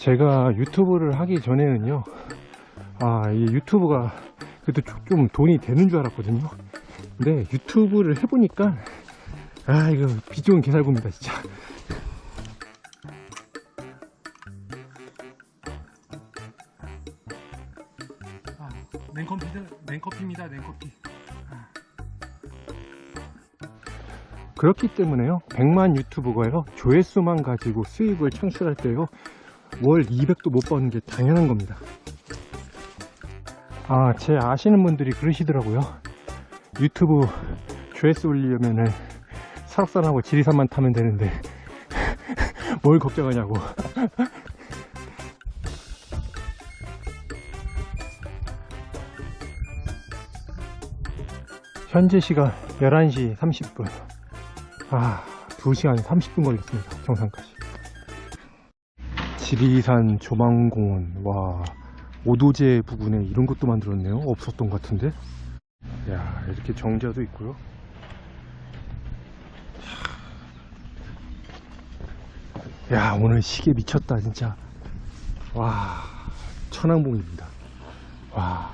제가 유튜브를 하기 전에는요, 아, 이 유튜브가 그래도 좀- 좀 돈이 되는 줄 알았거든요. 근데 유튜브를 해보니까, 아, 이거 비 좋은 개살구입니다, 진짜. 아, 냉커피입니다, 냉커피입니다, 냉커피. 그렇기 때문에요. 100만 유튜버가요. 조회수만 가지고 수익을 창출할 때요. 월 200도 못 버는 게 당연한 겁니다. 아, 제 아시는 분들이 그러시더라고요. 유튜브 조회수 올리려면은 설악산하고 지리산만 타면 되는데 뭘 걱정하냐고. 현재 시간 11시 30분. 아, 2시간 30분 걸렸습니다. 정상까지. 지리산 조망공원, 와, 오도제 부근에 이런 것도 만들었네요. 없었던 것 같은데. 야, 이렇게 정자도 있고요. 야, 오늘 시계 미쳤다, 진짜. 와, 천왕봉입니다. 와.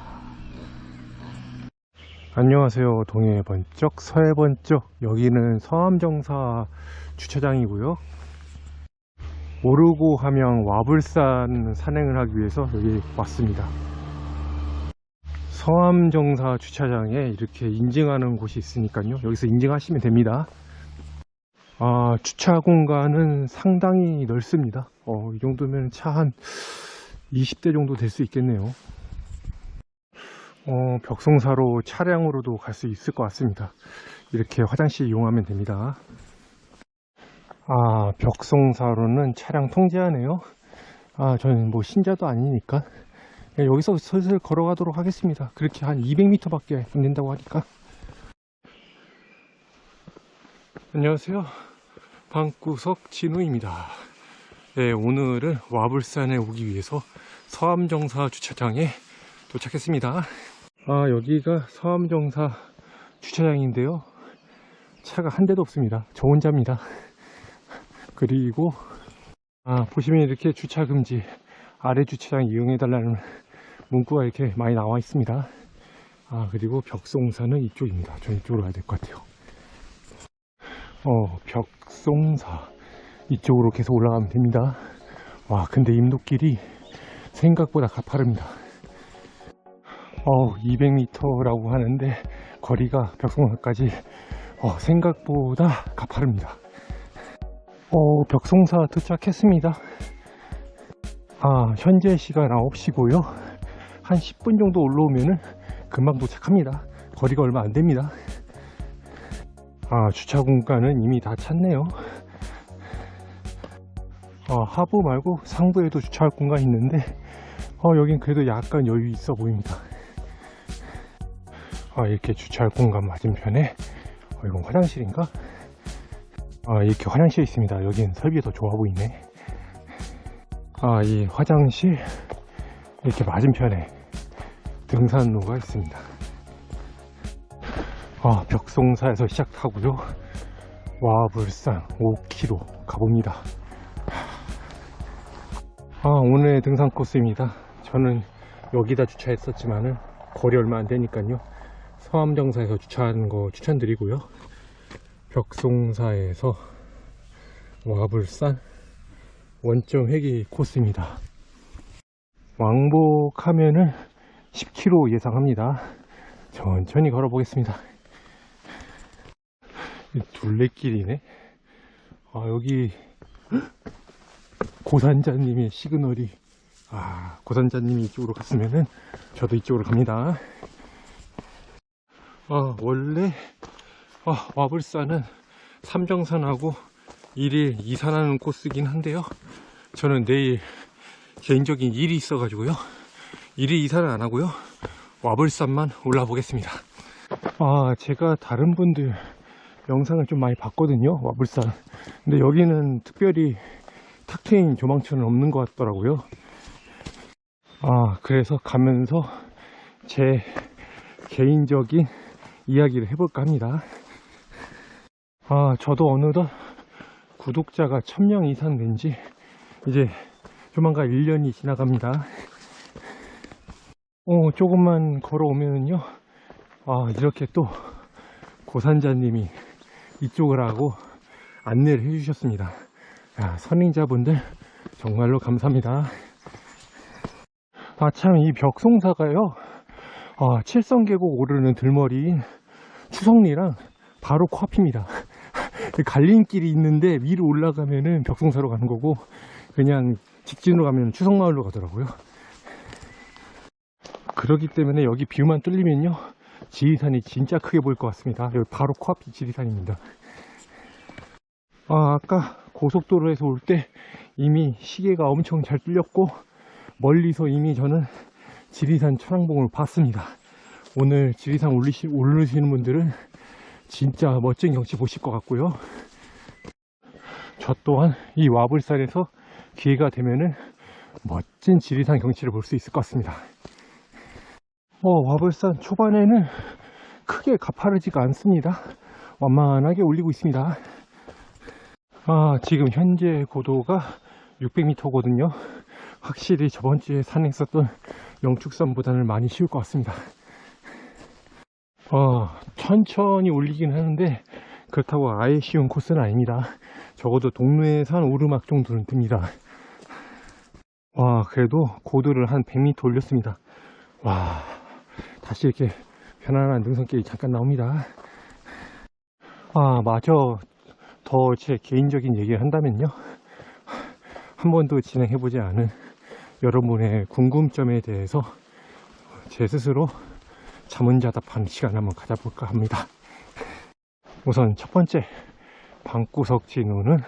안녕하세요. 동해 번쩍, 서해 번쩍. 여기는 서암정사 주차장이고요. 오르고 함양 와불산 산행을 하기 위해서 여기 왔습니다. 서암정사 주차장에 이렇게 인증하는 곳이 있으니까요. 여기서 인증하시면 됩니다. 아, 주차 공간은 상당히 넓습니다. 어, 이 정도면 차 한 20대 정도 될 수 있겠네요. 어, 벽송사로 차량으로도 갈 수 있을 것 같습니다. 이렇게 화장실 이용하면 됩니다. 아, 벽송사로는 차량 통제하네요. 아, 저는 뭐 신자도 아니니까 그냥 여기서 슬슬 걸어가도록 하겠습니다. 그렇게 한 200m 밖에 안 된다고 하니까. 안녕하세요. 방구석 진우입니다. 네, 오늘은 와불산에 오기 위해서 서암정사 주차장에 도착했습니다. 아, 여기가 서암정사 주차장인데요. 차가 한 대도 없습니다. 저 혼자입니다. 그리고, 아, 보시면 이렇게 주차 금지, 아래 주차장 이용해 달라는 문구가 이렇게 많이 나와 있습니다. 아, 그리고 벽송사는 이쪽입니다. 저는 이쪽으로 가야 될 것 같아요. 어, 벽송사. 이쪽으로 계속 올라가면 됩니다. 와, 근데 임도길이 생각보다 가파릅니다. 어, 200m라고 하는데 거리가 벽송사까지 어, 생각보다 가파릅니다. 어, 벽송사 도착했습니다. 아, 현재 시간 9시고요. 한 10분 정도 올라오면은 금방 도착합니다. 거리가 얼마 안 됩니다. 아, 주차 공간은 이미 다 찼네요. 어, 하부 말고 상부에도 주차할 공간이 있는데, 어, 여긴 그래도 약간 여유 있어 보입니다. 아, 이렇게 주차할 공간 맞은편에, 어, 이건 화장실인가? 아, 이렇게 화장실이 있습니다. 여긴 설비가 더 좋아 보이네. 아, 이 화장실, 이렇게 맞은편에 등산로가 있습니다. 아, 벽송사에서 시작하고요. 와불산 5km 가봅니다. 아, 오늘의 등산 코스입니다. 저는 여기다 주차했었지만은 거리 얼마 안 되니까요. 서암정사에서 주차하는 거 추천드리고요. 벽송사에서 와불산 원점 회기 코스입니다. 왕복하면은 10km 예상합니다. 천천히 걸어보겠습니다. 이 둘레길이네. 아, 여기 고산자님의 시그널이 아, 고산자님이 이쪽으로 갔으면은 저도 이쪽으로 갑니다. 아, 원래 아, 와불산은 삼정산하고 1일 2산하는 코스긴 한데요. 저는 내일 개인적인 일이 있어 가지고요. 1일 2산은 안 하고요. 와불산만 올라 보겠습니다. 아, 제가 다른 분들 영상을 좀 많이 봤거든요. 와불산. 근데 여기는 특별히 탁 트인 조망처는 없는 것 같더라고요. 아, 그래서 가면서 제 개인적인 이야기를 해볼까 합니다. 아, 저도 어느덧 구독자가 1000명 이상 된 지 이제 조만간 1년이 지나갑니다. 어, 조금만 걸어오면은요, 아, 이렇게 또 고산자님이 이쪽을 하고 안내를 해주셨습니다. 야, 선행자분들 정말로 감사합니다. 아, 참, 이 벽송사가요, 아, 칠성계곡 오르는 들머리인 추성리랑 바로 코앞입니다. 그 갈림길이 있는데 위로 올라가면은 벽송사로 가는 거고, 그냥 직진으로 가면 추성마을로 가더라고요. 그렇기 때문에 여기 뷰만 뚫리면요, 지리산이 진짜 크게 보일 것 같습니다. 여기 바로 코앞이 지리산입니다. 아, 아까 고속도로에서 올 때 이미 시계가 엄청 잘 뚫렸고 멀리서 이미 저는 지리산 천왕봉을 봤습니다. 오늘 지리산 올리시, 오르시는 분들은 진짜 멋진 경치 보실 것 같고요. 저 또한 이 와불산에서 기회가 되면은 멋진 지리산 경치를 볼 수 있을 것 같습니다. 어, 와불산 초반에는 크게 가파르지가 않습니다. 완만하게 올리고 있습니다. 아, 지금 현재 고도가 600m거든요. 확실히 저번 주에 산행했었던 영축산보다는 많이 쉬울 것 같습니다. 어, 천천히 올리긴 하는데 그렇다고 아예 쉬운 코스는 아닙니다. 적어도 동네에 산 오르막 정도는 듭니다. 와, 그래도 고도를 한 100m 올렸습니다. 와, 다시 이렇게 편안한 능선길이 잠깐 나옵니다. 아, 마저 더 제 개인적인 얘기를 한다면요. 한 번도 진행해보지 않은 여러분의 궁금점에 대해서 제 스스로 자문자답하는 시간 한번 가져볼까 합니다. 우선 첫 번째, 방구석 진우는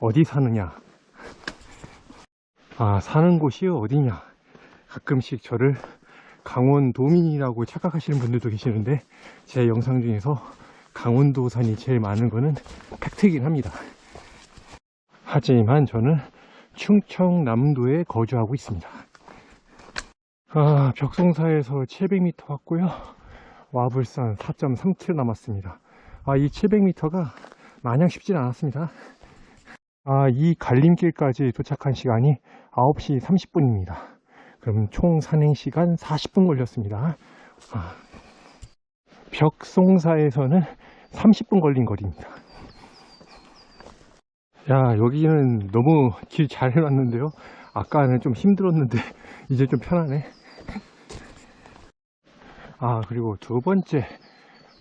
어디 사느냐? 아, 사는 곳이 어디냐? 가끔씩 저를 강원도민이라고 착각하시는 분들도 계시는데 제 영상 중에서 강원도 산이 제일 많은 거는 팩트이긴 합니다. 하지만 저는 충청남도에 거주하고 있습니다. 아, 벽송사에서 700m 왔고요. 와불산 4.3km 남았습니다. 아, 이 700m가 마냥 쉽진 않았습니다. 아, 이 갈림길까지 도착한 시간이 9시 30분입니다. 그럼 총 산행 시간 40분 걸렸습니다. 아, 벽송사에서는 30분 걸린 거리입니다. 야, 여기는 너무 길 잘 해놨는데요. 아까는 좀 힘들었는데, 이제 좀 편하네. 아, 그리고 두 번째,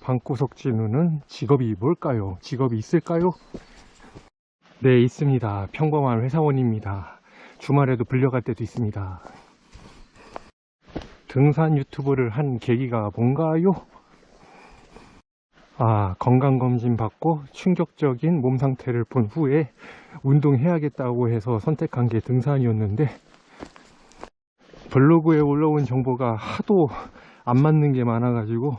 방구석 진우는 직업이 뭘까요? 직업이 있을까요? 네, 있습니다. 평범한 회사원입니다. 주말에도 불려갈 때도 있습니다. 등산 유튜브를 한 계기가 뭔가요? 아, 건강검진 받고 충격적인 몸 상태를 본 후에 운동해야겠다고 해서 선택한 게 등산이었는데 블로그에 올라온 정보가 하도 안 맞는 게 많아가지고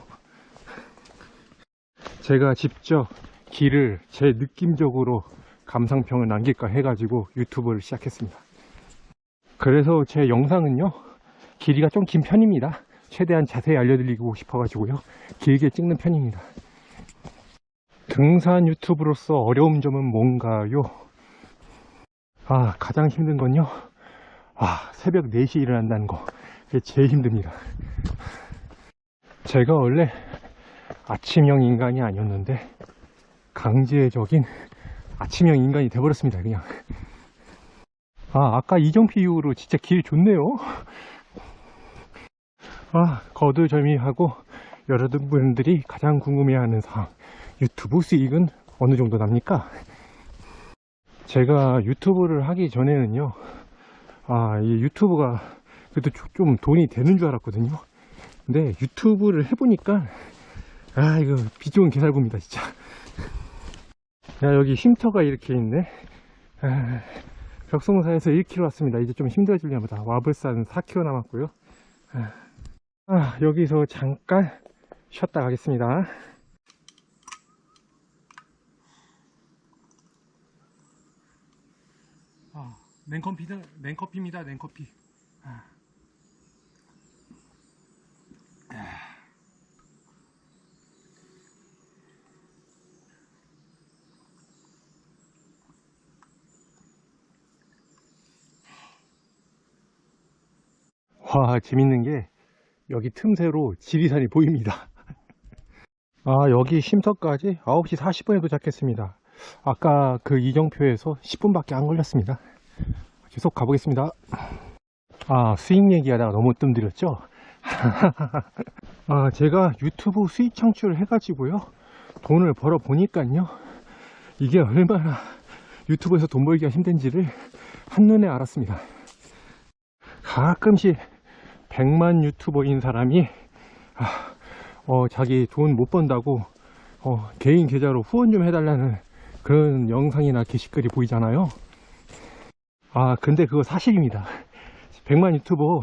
제가 직접 길을 제 느낌적으로 감상평을 남길까 해가지고 유튜브를 시작했습니다. 그래서 제 영상은요, 길이가 좀 긴 편입니다. 최대한 자세히 알려드리고 싶어가지고요, 길게 찍는 편입니다. 등산 유튜브로서 어려운 점은 뭔가요? 아, 가장 힘든 건요, 아, 새벽 4시에 일어난다는 거. 그게 제일 힘듭니다. 제가 원래 아침형 인간이 아니었는데, 강제적인 아침형 인간이 돼버렸습니다, 그냥. 아, 아까 이정피 이후로 진짜 길 좋네요. 아, 거두절미하고 여러분들이 가장 궁금해하는 사항. 유튜브 수익은 어느 정도 납니까? 제가 유튜브를 하기 전에는요, 아, 이 유튜브가 그래도 조- 좀 돈이 되는 줄 알았거든요. 근데 유튜브를 해보니까, 아, 이거 비 좋은 개살구입니다, 진짜. 야, 여기 쉼터가 이렇게 있네. 아, 벽송사에서 1km 왔습니다. 이제 좀 힘들어지려나 보다. 와불산 4km 남았고요. 아, 아, 여기서 잠깐 쉬었다 가겠습니다. 아, 냉커피다, 냉커피입니다, 냉커피. 아. 와, 재밌는 게 여기 틈새로 지리산이 보입니다. 아, 여기 쉼터까지 9시 40분에 도착했습니다. 아까 그 이정표에서 10분밖에 안 걸렸습니다. 계속 가보겠습니다. 아, 수익 얘기하다가 너무 뜸들였죠? 아, 제가 유튜브 수익 창출을 해가지고요. 돈을 벌어 보니까요. 이게 얼마나 유튜브에서 돈 벌기가 힘든지를 한눈에 알았습니다. 가끔씩 100만 유튜버인 사람이 아, 어, 자기 돈 못 번다고 어, 개인 계좌로 후원 좀 해달라는 그런 영상이나 게시글이 보이잖아요. 아, 근데 그거 사실입니다. 100만 유튜버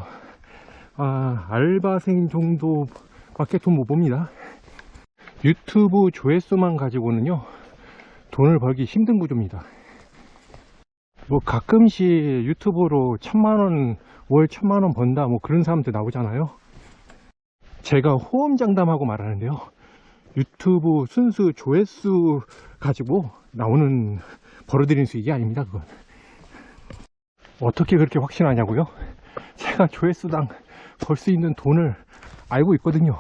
아, 알바생 정도 밖에 돈 못 봅니다. 유튜브 조회수만 가지고는요, 돈을 벌기 힘든 구조입니다. 뭐 가끔씩 유튜브로 천만원, 월 천만원 번다, 뭐 그런 사람들 나오잖아요. 제가 호언장담하고 말하는데요. 유튜브 순수 조회수 가지고 나오는 벌어들인 수익이 아닙니다, 그건. 어떻게 그렇게 확신하냐고요? 제가 조회수당 벌 수 있는 돈을 알고 있거든요.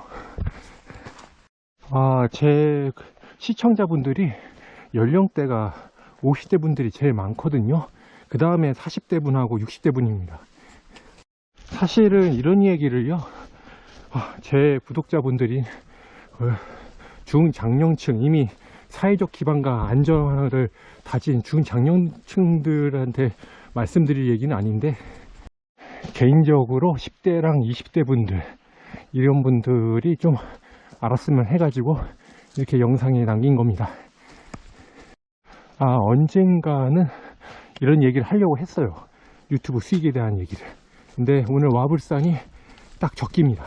아, 제 시청자분들이 연령대가 50대 분들이 제일 많거든요. 그 다음에 40대 분하고 60대 분입니다. 사실은 이런 얘기를요, 아, 제 구독자분들이 어, 중장년층 이미 사회적 기반과 안전을 다진 중장년층들한테 말씀드릴 얘기는 아닌데 개인적으로 10대랑 20대 분들 이런 분들이 좀 알았으면 해가지고 이렇게 영상에 남긴 겁니다. 아 언젠가는 이런 얘기를 하려고 했어요. 유튜브 수익에 대한 얘기를. 근데 오늘 와불산이 딱 적깁니다.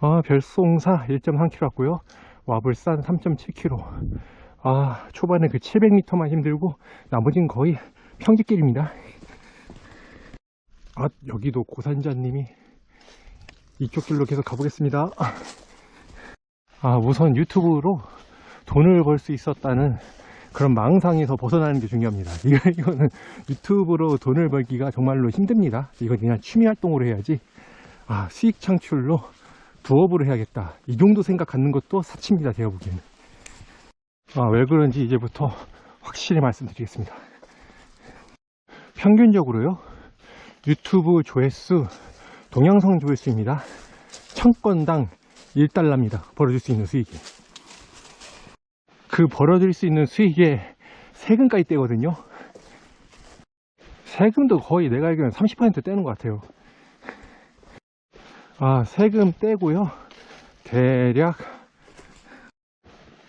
아 별송사 1.3km 왔고요. 와불산 3.7km. 아 초반에 그 700m만 힘들고 나머지는 거의 평지길입니다. 아 여기도 고산자님이 이쪽 길로 계속 가보겠습니다. 아 우선 유튜브로 돈을 벌 수 있었다는 그런 망상에서 벗어나는 게 중요합니다. 이거, 이거는 유튜브로 돈을 벌기가 정말로 힘듭니다. 이거 그냥 취미 활동으로 해야지. 아 수익 창출로 부업으로 해야겠다. 이 정도 생각 갖는 것도 사치입니다. 제가 보기에는. 아 왜 그런지 이제부터 확실히 말씀드리겠습니다. 평균적으로요. 유튜브 조회수, 동영상 조회수입니다. 천 건당 1달러입니다. 벌어질 수 있는 수익이. 그 벌어질 수 있는 수익에 세금까지 떼거든요. 세금도 거의 내가 알기로는 30% 떼는 것 같아요. 아, 세금 떼고요. 대략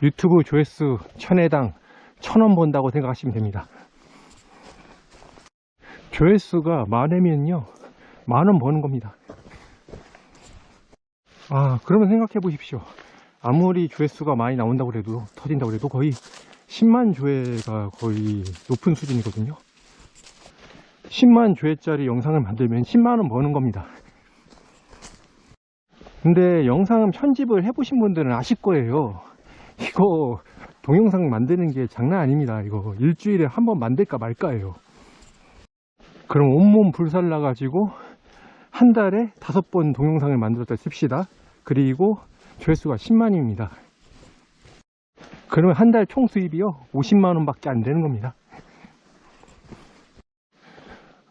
유튜브 조회수 천회당 천원 번다고 생각하시면 됩니다. 조회수가 많으면요, 만 원 버는 겁니다. 아, 그러면 생각해 보십시오. 아무리 조회수가 많이 나온다고 해도, 터진다고 해도 거의 10만 조회가 거의 높은 수준이거든요. 10만 조회짜리 영상을 만들면 10만 원 버는 겁니다. 근데 영상 편집을 해보신 분들은 아실 거예요. 이거 동영상 만드는 게 장난 아닙니다. 이거 일주일에 한 번 만들까 말까예요. 그럼 온몸 불살라 가지고 한 달에 다섯 번 동영상을 만들었다 칩시다. 그리고 조회수가 10만입니다. 그러면 한 달 총 수입이요 50만 원 밖에 안 되는 겁니다.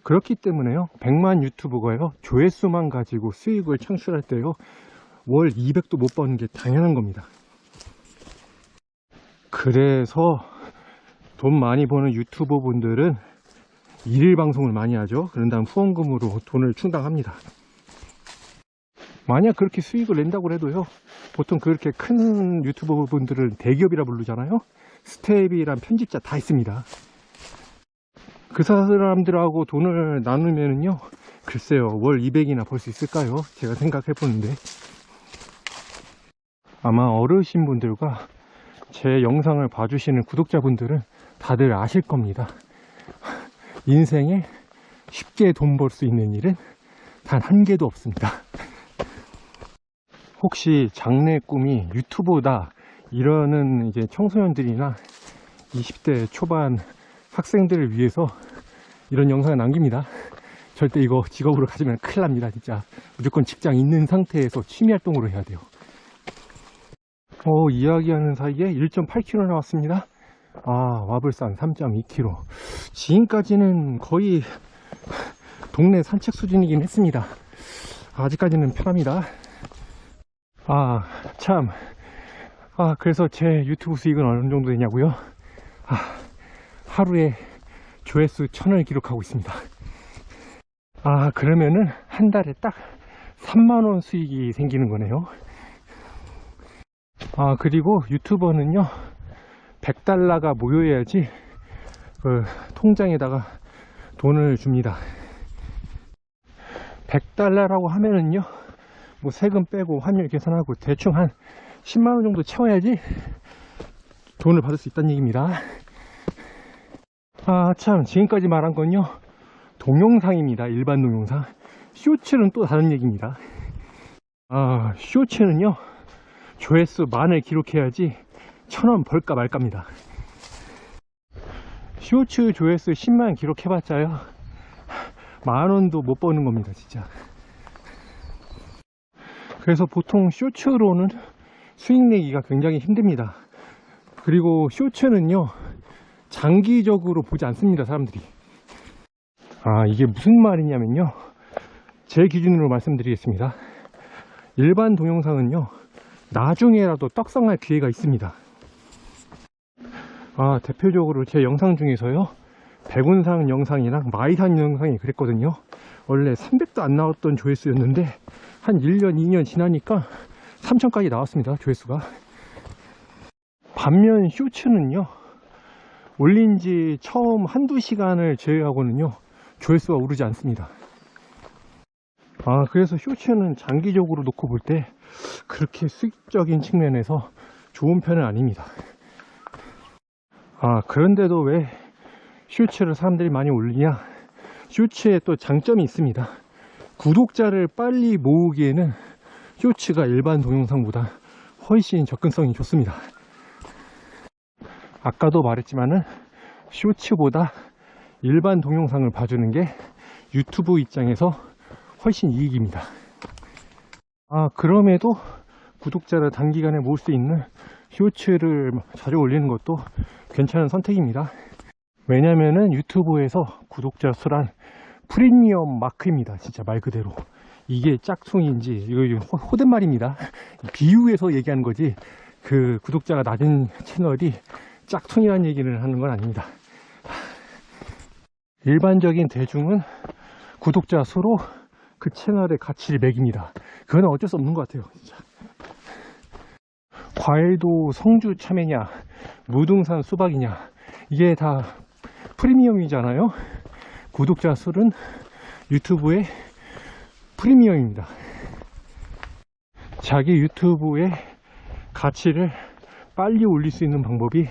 그렇기 때문에요 100만 유튜버가요 조회수만 가지고 수익을 창출할 때요 월 200도 못 버는 게 당연한 겁니다. 그래서 돈 많이 버는 유튜버 분들은 일일 방송을 많이 하죠. 그런 다음 후원금으로 돈을 충당합니다. 만약 그렇게 수익을 낸다고 해도요, 보통 그렇게 큰 유튜버 분들은 대기업이라 부르잖아요. 스텝이란 편집자 다 있습니다. 그 사람들하고 돈을 나누면은요, 글쎄요, 월 200이나 벌 수 있을까요? 제가 생각해 보는데. 아마 어르신 분들과 제 영상을 봐주시는 구독자분들은 다들 아실 겁니다. 인생에 쉽게 돈 벌 수 있는 일은 단 한 개도 없습니다. 혹시 장래 꿈이 유튜브다 이러는 이제 청소년들이나 20대 초반 학생들을 위해서 이런 영상을 남깁니다. 절대 이거 직업으로 가지면 큰일 납니다, 진짜. 무조건 직장 있는 상태에서 취미 활동으로 해야 돼요. 어, 이야기하는 사이에 1.8km 나왔습니다. 아, 와불산 3.2km. 지금까지는 거의 동네 산책 수준이긴 했습니다. 아직까지는 편합니다. 아, 참. 아, 그래서 제 유튜브 수익은 어느 정도 되냐고요? 아, 하루에 조회수 천을 기록하고 있습니다. 아, 그러면은 한 달에 딱 3만원 수익이 생기는 거네요. 아, 그리고 유튜버는요, 100달러가 모여야지 그 통장에다가 돈을 줍니다. 100달러라고 하면은요, 뭐 세금 빼고 환율 계산하고 대충 한 10만원 정도 채워야지 돈을 받을 수 있다는 얘기입니다. 아, 참, 지금까지 말한 건요, 동영상입니다. 일반 동영상. 쇼츠는 또 다른 얘기입니다. 아, 쇼츠는요, 조회수 만을 기록해야지 천 원 벌까 말까입니다. 쇼츠 조회수 10만 기록해봤자요, 만원도 못 버는 겁니다, 진짜. 그래서 보통 쇼츠로는 수익 내기가 굉장히 힘듭니다. 그리고 쇼츠는요, 장기적으로 보지 않습니다, 사람들이. 아, 이게 무슨 말이냐면요. 제 기준으로 말씀드리겠습니다. 일반 동영상은요, 나중에라도 떡상할 기회가 있습니다. 아, 대표적으로 제 영상 중에서요, 백운상 영상이랑 마이산 영상이 그랬거든요. 원래 300도 안 나왔던 조회수였는데, 한 1년, 2년 지나니까 3천까지 나왔습니다, 조회수가. 반면 쇼츠는요, 올린 지 처음 한두 시간을 제외하고는요, 조회수가 오르지 않습니다. 아, 그래서 쇼츠는 장기적으로 놓고 볼 때 그렇게 수익적인 측면에서 좋은 편은 아닙니다. 아, 그런데도 왜 쇼츠를 사람들이 많이 올리냐? 쇼츠에 또 장점이 있습니다. 구독자를 빨리 모으기에는 쇼츠가 일반 동영상보다 훨씬 접근성이 좋습니다. 아까도 말했지만은 쇼츠보다 일반 동영상을 봐주는 게 유튜브 입장에서 훨씬 이익입니다. 아, 그럼에도 구독자를 단기간에 모을 수 있는 쇼츠를 자주 올리는 것도 괜찮은 선택입니다. 왜냐면은 유튜브에서 구독자 수란 프리미엄 마크입니다. 진짜 말 그대로. 이게 짝퉁인지, 이거 호- 호댓말입니다. 비유해서 얘기하는 거지, 그 구독자가 낮은 채널이 짝퉁이라는 얘기를 하는 건 아닙니다. 일반적인 대중은 구독자 수로 그 채널의 가치를 매깁니다. 그건 어쩔 수 없는 것 같아요. 진짜. 과일도 성주 참외냐, 무등산 수박이냐, 이게 다 프리미엄이잖아요. 구독자 수는 유튜브의 프리미엄입니다. 자기 유튜브의 가치를 빨리 올릴 수 있는 방법이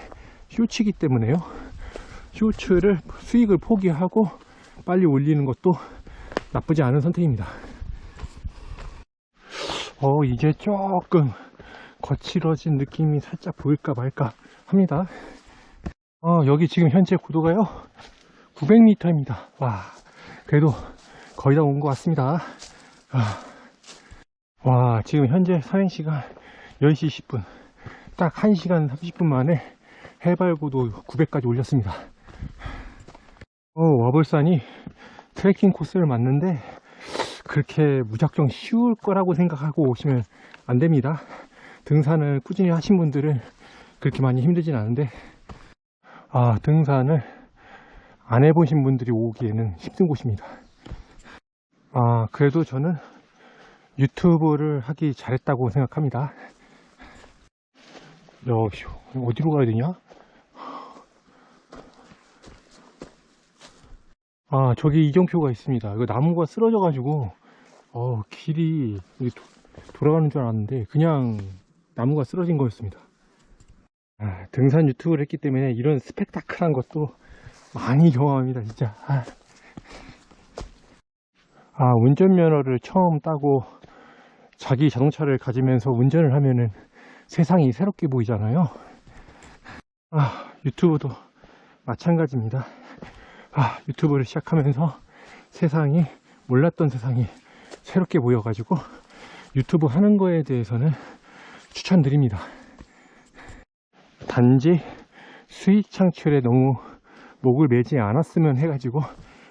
쇼츠이기 때문에요. 쇼츠를 수익을 포기하고 빨리 올리는 것도 나쁘지 않은 선택입니다. 어, 이제 조금 거칠어진 느낌이 살짝 보일까 말까 합니다. 어, 여기 지금 현재 구도가요, 900m입니다. 와, 그래도 거의 다 온 것 같습니다. 아, 와, 지금 현재 사행시간 10시 10분. 딱 1시간 30분 만에 해발고도 900까지 올렸습니다. 어, 와볼산이 트레킹 코스를 맞는데 그렇게 무작정 쉬울 거라고 생각하고 오시면 안 됩니다. 등산을 꾸준히 하신 분들은 그렇게 많이 힘들진 않은데 아, 등산을 안 해보신 분들이 오기에는 힘든 곳입니다. 아, 그래도 저는 유튜브를 하기 잘했다고 생각합니다. 야, 씨, 어디로 가야 되냐? 아, 저기 이정표가 있습니다. 이거 나무가 쓰러져 가지고, 어, 길이 돌아가는 줄 알았는데, 그냥 나무가 쓰러진 거였습니다. 아, 등산 유튜브를 했기 때문에 이런 스펙타클한 것도 많이 경험합니다, 진짜. 아, 아, 운전면허를 처음 따고 자기 자동차를 가지면서 운전을 하면은 세상이 새롭게 보이잖아요. 아, 유튜브도 마찬가지입니다. 아, 유튜브를 시작하면서 세상이 몰랐던 세상이 새롭게 보여가지고 유튜브 하는 거에 대해서는 추천드립니다. 단지 수익 창출에 너무 목을 매지 않았으면 해가지고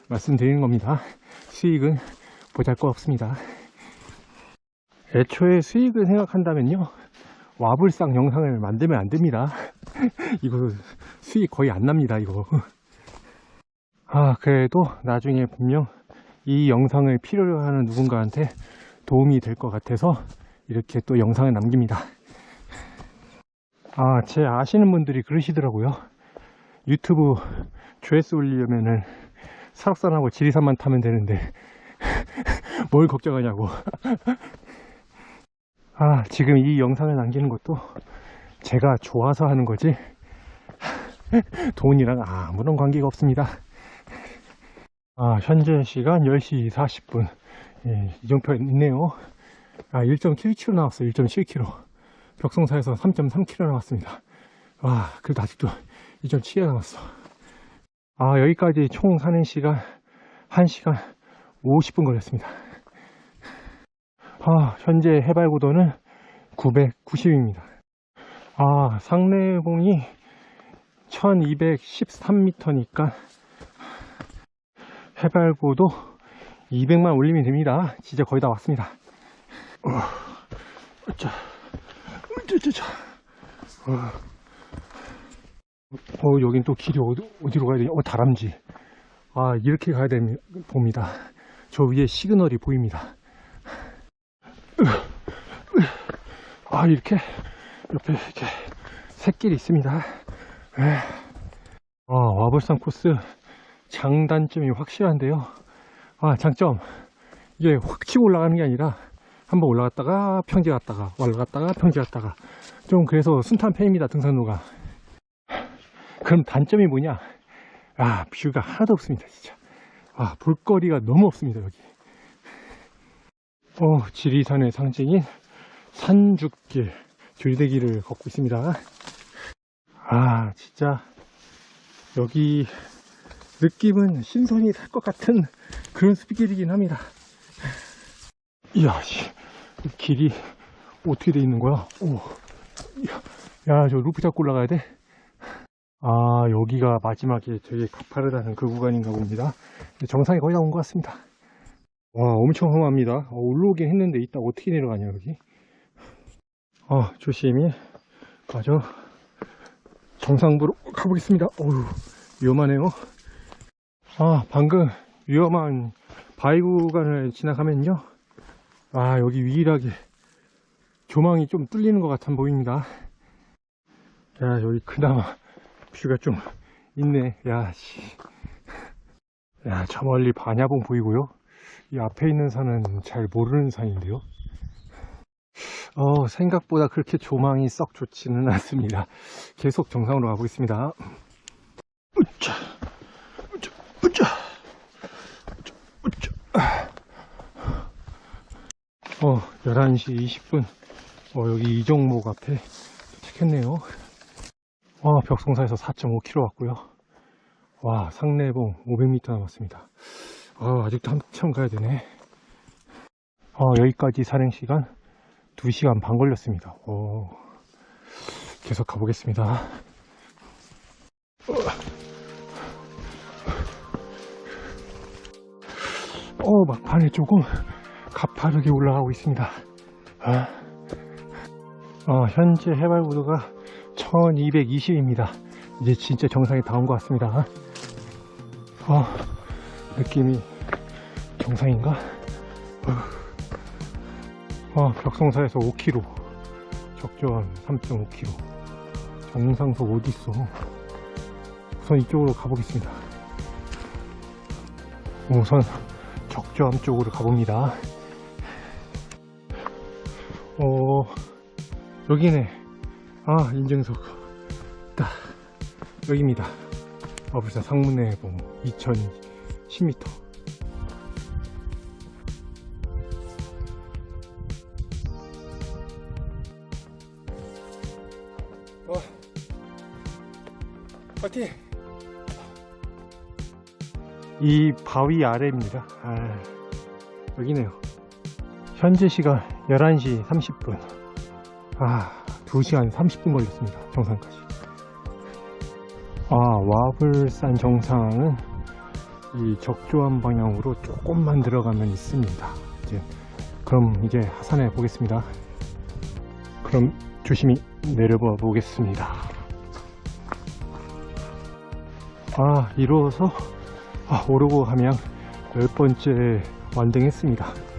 말씀드리는 겁니다. 수익은 보잘 것 없습니다. 애초에 수익을 생각한다면요. 와불상 영상을 만들면 안 됩니다. 이거 수익 거의 안 납니다, 이거. 아, 그래도 나중에 분명 이 영상을 필요로 하는 누군가한테 도움이 될 것 같아서 이렇게 또 영상을 남깁니다. 아, 제 아시는 분들이 그러시더라고요. 유튜브 조회수 올리려면은 설악산하고 지리산만 타면 되는데 뭘 걱정하냐고. 아, 지금 이 영상을 남기는 것도 제가 좋아서 하는 거지 돈이랑 아무런 관계가 없습니다. 아, 현재 시간 10시 40분. 예, 이정표 있네요. 아, 1.7km 나왔어요. 1.7km. 벽송사에서 3.3km 나왔습니다. 와, 그래도 아직도 2.7이 남았어. 아, 여기까지 총 사는 시간 1시간 50분 걸렸습니다. 아, 현재 해발 고도는 990입니다. 아, 상내봉이 1213m니까 해발 고도 200만 올리면 됩니다. 진짜 거의 다 왔습니다. 어, 자, 자, 자, 어, 어, 여긴 또 길이 어디, 어디 로 가야 되냐? 어, 다람쥐. 아, 이렇게 가야 됩니다. 봅니다. 저 위에 시그널이 보입니다. 아, 이렇게 옆에 이렇게 새길이 있습니다. 에. 아, 와불산 코스 장단점이 확실한데요. 아, 장점. 이게 확 치고 올라가는 게 아니라 한번 올라갔다가 평지 갔다가 올라갔다가 평지 갔다가 좀 그래서 순탄 편입니다. 등산로가. 그럼 단점이 뭐냐? 아, 뷰가 하나도 없습니다. 진짜. 아, 볼거리가 너무 없습니다. 여기. 어, 지리산의 상징인 산죽길, 줄대기를 걷고 있습니다. 아, 진짜 여기 느낌은 신선이 살 것 같은 그런 숲길이긴 합니다. 이야, 씨, 이 길이 어떻게 돼 있는 거야? 오, 야, 저 루프 잡고 올라가야 돼? 아, 여기가 마지막에 되게 가파르다는 그 구간인가 봅니다. 정상에 거의 다 온 것 같습니다. 와, 엄청 험합니다. 어, 올라오긴 했는데 이따 어떻게 내려가냐, 여기. 아, 조심히 가죠. 정상부로 가보겠습니다. 어휴, 위험하네요. 아, 방금 위험한 바위 구간을 지나가면요. 아, 여기 유일하게 조망이 좀 뚫리는 것 같아 보입니다. 야, 여기 그나마 뷰가 좀 있네. 야, 씨. 야, 저 멀리 반야봉 보이고요. 이 앞에 있는 산은 잘 모르는 산인데요. 어, 생각보다 그렇게 조망이 썩 좋지는 않습니다. 계속 정상으로 가보겠습니다. 으쌰, 으쌰, 으쌰, 으쌰, 으쌰. 어, 11시 20분. 어, 여기 이종목 앞에 도착했네요. 와, 벽송사에서 4.5km 왔고요. 와, 상내봉 500m 남았습니다. 아, 아직도 한참 가야 되네. 어, 여기까지 산행 시간 2시간 반 걸렸습니다. 오, 계속 가보겠습니다. 어, 막판에 조금 가파르게 올라가고 있습니다. 아, 어, 현재 해발 고도가 1220입니다. 이제 진짜 정상에 다 온 것 같습니다. 어, 느낌이 정상인가? 어, 벽성사에서 5km, 적조함 3.5km. 정상석 어딨어? 우선 이쪽으로 가보겠습니다. 우선 적조함 쪽으로 가봅니다. 어, 여기네. 아, 인증석. 딱, 여기입니다. 어불산 상문회봉 2010m. 어, 파이팅! 이 바위 아래입니다. 아, 여기네요. 현재 시간 11시 30분. 아, 2시간 30분 걸렸습니다. 정상까지. 아, 와불산 정상은 이 적조한 방향으로 조금만 들어가면 있습니다. 이제 그럼 이제 하산해 보겠습니다. 그럼 조심히 내려봐 보겠습니다. 아, 이로써 아, 오르고 함양 열 번째 완등했습니다.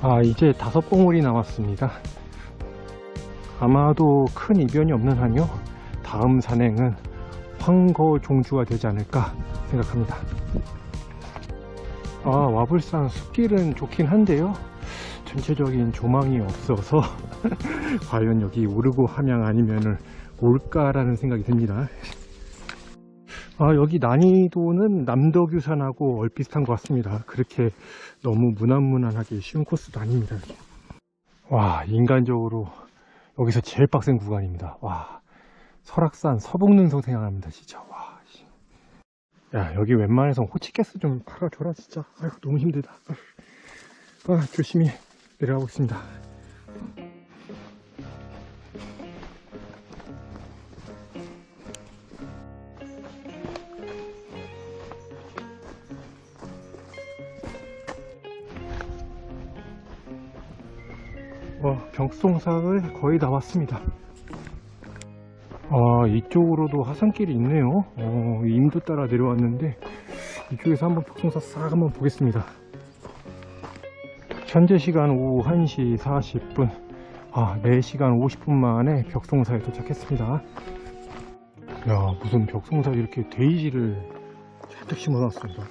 아, 이제 다섯 봉우리 남았습니다. 아마도 큰 이변이 없는 한요. 다음 산행은 황거 종주가 되지 않을까 생각합니다. 아, 와불산 숲길은 좋긴 한데요. 전체적인 조망이 없어서 과연 여기 오르고 함양 아니면은 올까라는 생각이 듭니다. 아, 여기 난이도는 남덕유산하고 얼비슷한 것 같습니다. 그렇게 너무 무난무난하게 쉬운 코스도 아닙니다. 와, 인간적으로 여기서 제일 빡센 구간입니다. 와, 설악산 서북능성 생각납니다, 진짜. 와, 씨. 야, 여기 웬만해서 호치가스 좀 팔아줘라, 진짜. 아이고, 너무 힘들다. 아, 조심히 내려가고 있습니다. 와, 벽송사를 거의 다 왔습니다. 아, 이쪽으로도 하산길이 있네요. 어, 이 임도 따라 내려왔는데, 이쪽에서 한번 벽송사 싹 한번 보겠습니다. 현재 시간 오후 1시 40분. 아, 4시간 50분 만에 벽송사에 도착했습니다. 야, 무슨 벽송사 이렇게 데이지를 잔뜩 심어놨습니다.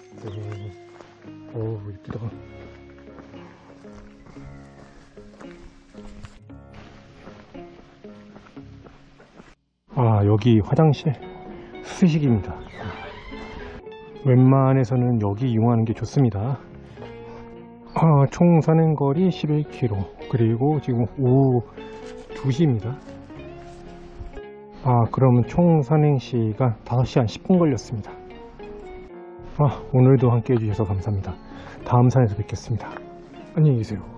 오, 오 이쁘다. 아, 여기 화장실 수식입니다. 웬만해서는 여기 이용하는 게 좋습니다. 아, 총 산행거리 11km. 그리고 지금 오후 2시입니다. 아, 그러면 총 산행 시간 5시간 10분 걸렸습니다. 아, 오늘도 함께 해주셔서 감사합니다. 다음 산에서 뵙겠습니다. 안녕히 계세요.